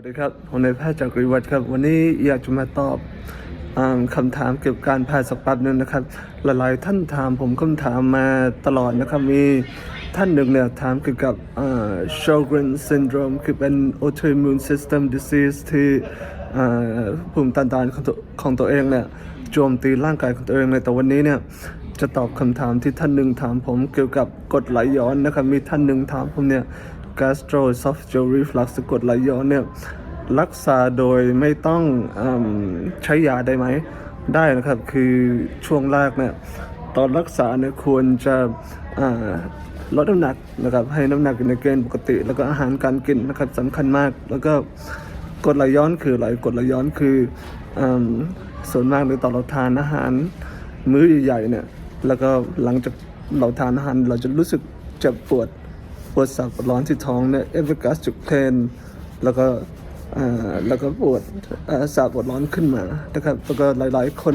วัสดีครับ ผมนายแพทย์จากกรีวัตครับ วันนี้อยากจะมาตอบอาคำถามเกี่ยวกับการแพทย์สักป๊บหนึงนะครับ หลายๆท่านถามผมคำถามมาตลอดนะครับ มีท่านหนึ่งเนี่ยถามเกี่ยวกับช o กร n syndrome คือเป็น autoimmune system disease ที่ภูมิต้านทานของตัวของตัวเองเนี่ยโจมตีร่างกายของตัวเองเลยแต่วันนี้เนี่ยจะตอบคำถามที่ท่านหนึ่งถามผมเกี่ยวกับกรดไหลย้อนนะครับ มีท่านหนึ่งถามผมเนี่ย gastroesophageal reflux กดไหลย้อนเนี่ยรักษาโดยไม่ต้องอใช้ยาได้ไหม ได้นะครับคือช่วงแรกเนี่ยตอนรักษาเนี่ยควรจะลดน้ำหนักนะครับให้น้ำหนักอยู่ในเกณฑ์ปกติ แล้วก็อาหารการกินนะครับสำคัญมาก แล้วก็กดไหลย้อนคืออะไรกดไหลย้อนคืออส่วนมากในตอนเราทานอาหารมื้อใหญ่ๆเนี่ยแล้วก็หลังจากเราทานอาหารเราจะรู้สึกเจ็บปวด วดสับปวดร้อนที่ท้องเนี่ยเอฟเฟกัสจุกเพนแล้วก็แล้วก็ปวดสาบปวดร้อนขึ้นมานะครับแล้วก็หลาย ๆ คน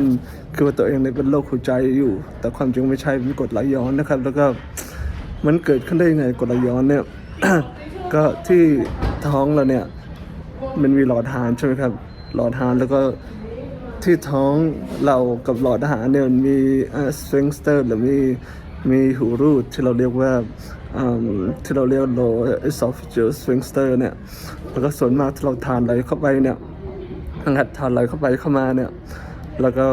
คือว่าตัวเองเนี่ยเป็นโรคหัวใจอยู่ แต่ความจริงไม่ใช่เป็นกรดไหลย้อนนะครับ แล้วก็มันเกิดขึ้นได้ยังไงกรดไหลย้อนเนี่ยก็ที่ท้องเราเนี่ยมันมีหลอดอาหารใช่ไหมครับ หลอดอาหารแล้วก็ที่ท้องเรากับหลอดอาหารเนี่ยมันมีสฟิงสเตอร์หรือมี มีหูรูดที่เราเรียกว่าที่เราเรียก low esophageal sphincter เนี่ยแล้วก็ส่วนมากที่เราทานอะไรเข้าไปเนี่ยงัดทานอะไรเข้าไปเข้ามาเนี่ยแล้วก็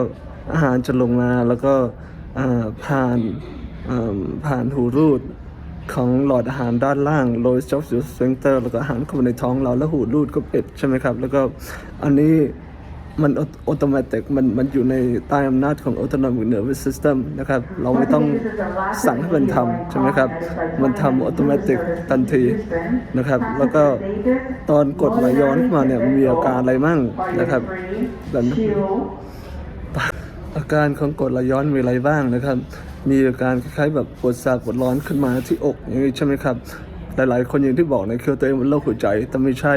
อาหารจะลงมาแล้วก็ผ่านผ่านหูรูดของหลอดอาหารด้านล่าง low esophageal sphincter แล้วก็อาหารเข้าไปในท้องเราแล้วหูรูดก็เปิดใช่ไหมครับ แล้วก็อันนี้ มันอัตโนมัติมันมันอยู่ในใต้อำนาจของ autonomic nervous system นะครับ เราไม่ต้องสั่งให้มันทำใช่ไหมครับ มันทำอัตโนมัติทันทีนะครับ แล้วก็ตอนกดไหลย้อนขึ้นมาเนี่ยมีอาการอะไรมั่งนะครับแบบอาการของกรดไหลย้อนมีอะไรบ้างนะครับ มีอาการคล้ายๆแบบปวดแสบปวดร้อนขึ้นมาที่อกอย่างนี้ใช่ไหมครับ หลายๆ คนอย่างที่บอกในะคือตัวเองเป็นโรคหัวใจแต่ไม่ใช่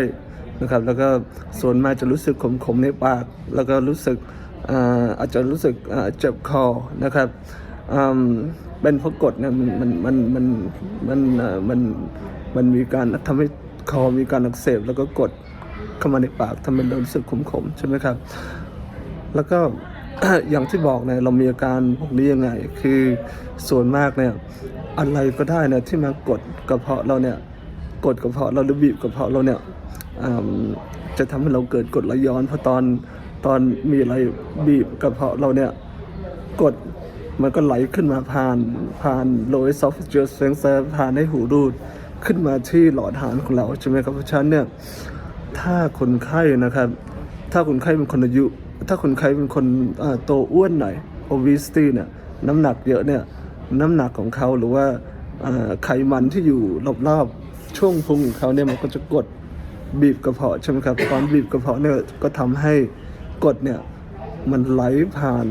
นะครับ แล้วก็ส่วนมากจะรู้สึกขมๆในปาก แล้วก็รู้สึกอาอาจจะรู้สึกเจ็บคอนะครับเป็นเพราะกดเนี่ยมันมันมันมันมันมันมันมีการทำให้คอมีการอักเสบแล้วก็กดเข้ามาในปากทำให้เรารู้สึกขมๆใช่ไหมครับ แล้วก็อย่างที่บอกเนี่ยเรามีอาการพวกนี้ยังไง คือส่วนมากเนี่ยอะไรก็ได้เนี่ยที่มากดกระเพาะเราเนี่ยกดกระเพาะเราหรือบีบกระเพาะเราเนี่ย จะทำให้เราเกิดกดไหลย้อนเพราะตอนตอนมีอะไรบีบกระเพาะเราเนี่ยกดมันก็ไหลขึ้นมาผ่านผ่าน low esophageal sphincter ผ่านให้หูรูดขึ้นมาที่หลอดอาหารของเราใช่ไหมครับเพราะฉะนั้นเนี่ยถ้าคนไข้นะครับ ถ้าคนไข้เป็นคนอายุ ถ้าคนไข้เป็นคนโตอ้วนหน่อย obesity เนี่ยน้ำหนักเยอะเนี่ยน้ำหนักของเขาหรือว่าอ่าไขมันที่อยู่รอบๆช่วงพุงของเขาเนี่ยมันก็จะกด บีบกระเพาะใช่ไหมครับตอนบีบกระเพาะเนี่ยก็ทำให้กดเนี่ยมันไหลผ่าน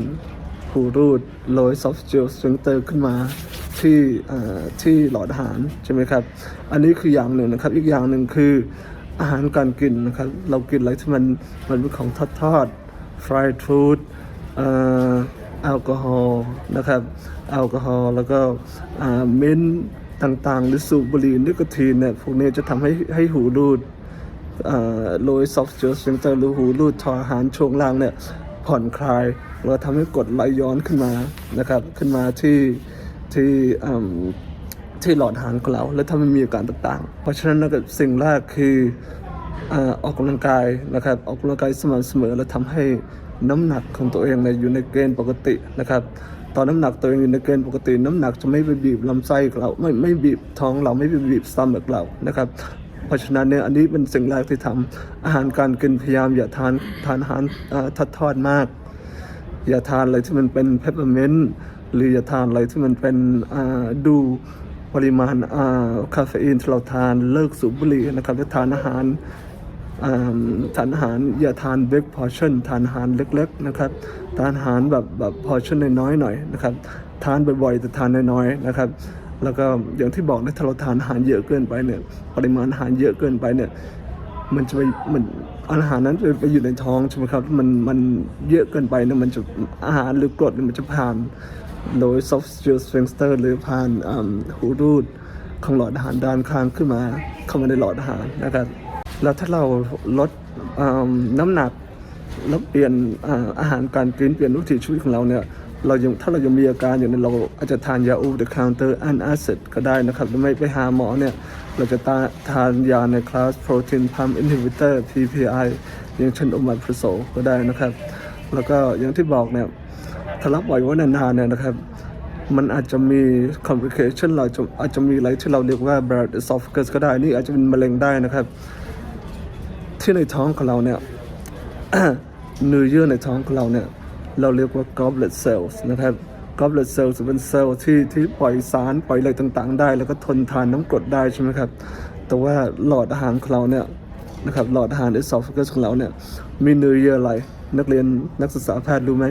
หูรูด low esophageal sphincter ขึ้นมาที่ที่หลอดอาหารใช่ไหมครับ อันนี้คืออย่างหนึ่งนะครับ อีกอย่างหนึ่งคืออาหารการกินนะครับ เรากินอะไรที่มันมันเป็นของทอดทอด fried food อ่อแอลกอฮอล์นะครับ แอลกอฮอล์แล้วก็เม้นท์ต่างๆ หรือสูบบุหรี่นิโคตินเนี่ยพวกนี้จะทำให้ให้หูรูด โลยซอฟต์เจอร์สฟิงเตอร์หรือหูรูดทอหารช่วงล่างเนี่ยผ่อนคลายแล้วทำให้กดไหลย้อนขึ้นมานะครับขึ้นมาที่ที่ที่หลอดหารของเราแล้วทำให้มีอาการต่างๆ เพราะฉะนั้นนะครับสิ่งแรกคือออกกำลังกายนะครับออกกำลังกายสม่ำเสมอแล้วทำให้น้ำหนักของตัวเองเนี่ยอยู่ในเกณฑ์ปกตินะครับตอนน้ำหนักตัวเองอยู่ในเกณฑ์ปกติ น้ำหนักจะไม่ไปบีบลำไส้เราไม่ไม่บีบท้องเราไม่ไปบีบสตัมกเรานะครับ เพราะฉะนั้นเนี่ยอันนี้เป็นสิ่งแรกที่ทำอาหารการกินพยายามอย่าทานทานอาหารทอดทอดมาก อย่าทานอะไรที่มันเป็นเพปเปอร์เมนต์หรืออย่าทานอะไรที่มันเป็นดูปริมาณอ่าคาเฟอีนที่เราทานเลิกสูบบุหรี่นะครับทานอาหารทานอาหารอย่าทานเบรกพอชั่นทานอาหารเล็กๆนะครับทานอาหารแบบแบบพอชั่นน้อยๆหน่อยนะครับทานบ่อยๆแต่ทานน้อยๆนะครับ แล้วก็อย่างที่บอกนะถ้าเราทานอาหารเยอะเกินไปเนี่ยปริมาณอาหารเยอะเกินไปเนี่ยมันจะไปมันอาหารนั้นจะไปอยู่ในท้องใช่ไหมครับมันมันเยอะเกินไปเนี่ยมันจะอาหารหรือกรดมันจะผ่านโดย soft gel sphincter หรือผ่านหูรูดของหลอดอาหารด้านข้างขึ้นมาเข้ามาในหลอดอาหารนะครับแล้วถ้าเราลดน้ำหนักแล้วเปลี่ยนอาอาหารการกินเปลี่ยนวิถีชีวิตของเราเนี่ย เรายังถ้าเรายังมีอาการอยู่เนี่ยเราอาจจะทานยา over the counter antacid ก็ได้นะครับหรือไม่ไปหาหมอเนี่ยเราจะตาทานยาในคลาส protein pump inhibitor PPI อย่างเช่นโอมาพรโซก็ได้นะครับ แล้วก็อย่างที่บอกเนี่ยถ้ารับไว้ว่านานๆเนี่ยนะครับมันอาจจะมี complication เราจะอาจจะมีอะไรที่เราเรียกว่า Barrett esophagus ก็ได้ นี่อาจจะเป็นมะเร็งได้นะครับ ที่ในท้องของเราเนี่ยเนื้อเยื่อในท้องของเราเนี่ย เราเรียกว่า goblet cells นะครับ goblet cells เป็นเซลล์ที่ที่ปล่อยสารปล่อยอะไรต่างๆ ได้ แล้วก็ทนทานน้ำกรดได้ใช่ไหมครับ แต่ว่าหลอดอาหารของเราเนี่ยนะครับหลอดอาหาร esophagus ของเราเนี่ยมีเนื้อเยื่ออะไร นักเรียนนักศึกษาแพทย์รู้ไหม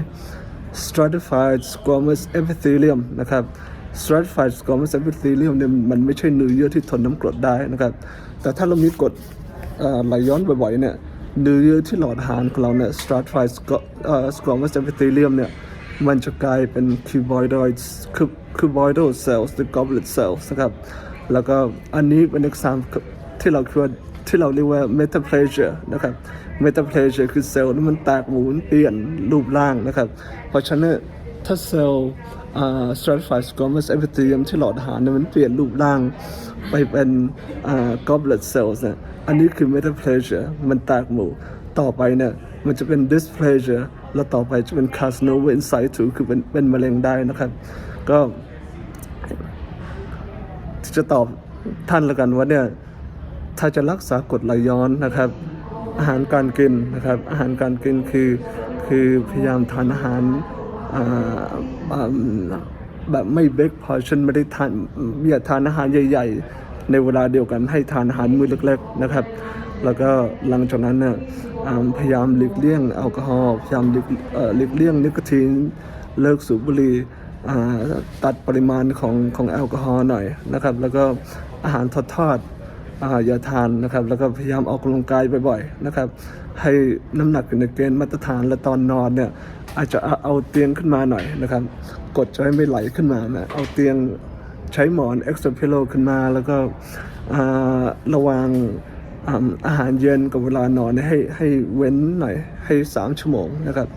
stratified squamous epithelium นะครับ stratified squamous epithelium เนี่ยมันไม่ใช่เนื้อเยื่อที่ทนน้ำกรดได้นะครับ แต่ถ้าเรามีกรดไหลย้อนบ่อยๆเนี่ย เนื้อเยื่อที่หลอดอาหารของเราเนี่ย stratified squamous epithelium เนี่ยมันจะกลายเป็น cuboidal cuboidal cells หรือ goblet cells นะครับแล้วก็อันนี้เป็น example ที่เราคิดว่าที่เราเรียกว่า metaplasia นะครับ metaplasia คือเซลล์ที่มันแตกหมุนเปลี่ยนรูปร่างนะครับ เพราะฉะนั้นถ้าเซลล์ stratified squamous epithelium ที่หลอดอาหารเนี่ยมันเปลี่ยนรูปร่างไปเป็นอ่า goblet cells เนี่ย อันนี้คือ metaplasia มันแตกหมู่ ต่อไปเนี่ยมันจะเป็น dysplasia แล้วต่อไปจะเป็น carcinoma in situ คือเป็นเป็นมะเร็งได้นะครับ ก็จะตอบท่านล้วกันว่าเนี่ยถ้าจะรักษากรดไหลย้อนนะครับ อาหารการกินนะครับ อาหารการกินคือคือพยายามทานอาหารแบบไม่เบรกพอชันไม่ได้ทานอย่าทานอาหารใหญ่ ๆ ในเวลาเดียวกันให้ทานอาหารมื้อเล็กๆนะครับ แล้วก็หลังจากนั้นเนี่ยพยายามหลีกเลี่ยงแอลกอฮอล์พยายามหลีกเลี่ยงนิโคตินเลิกสูบบุหรี่ตัดปริมาณของของแอลกอฮอล์หน่อยนะครับ แล้วก็อาหารทอดทอดๆอย่าทานนะครับ แล้วก็พยายามออกกำลังกายบ่อยๆนะครับ ให้น้ำหนักอยู่ในเกณฑ์มาตรฐานและตอนนอนเนี่ยอาจจะเอาเอาเตียงขึ้นมาหน่อยนะครับ กดจะให้ไม่ไหลขึ้นมานะเอาเตียง ใช้หมอนเอ็กซ์เพโลขึ้นมา แล้วก็ระวังอาหารเย็นกับเวลานอนให้ให้เว้นหน่อยให้ 3 ชั่วโมงนะครับ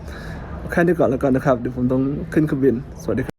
แค่นี้ก่อนแล้วกันนะครับ เดี๋ยวผมต้องขึ้นเครื่องบิน สวัสดีครับ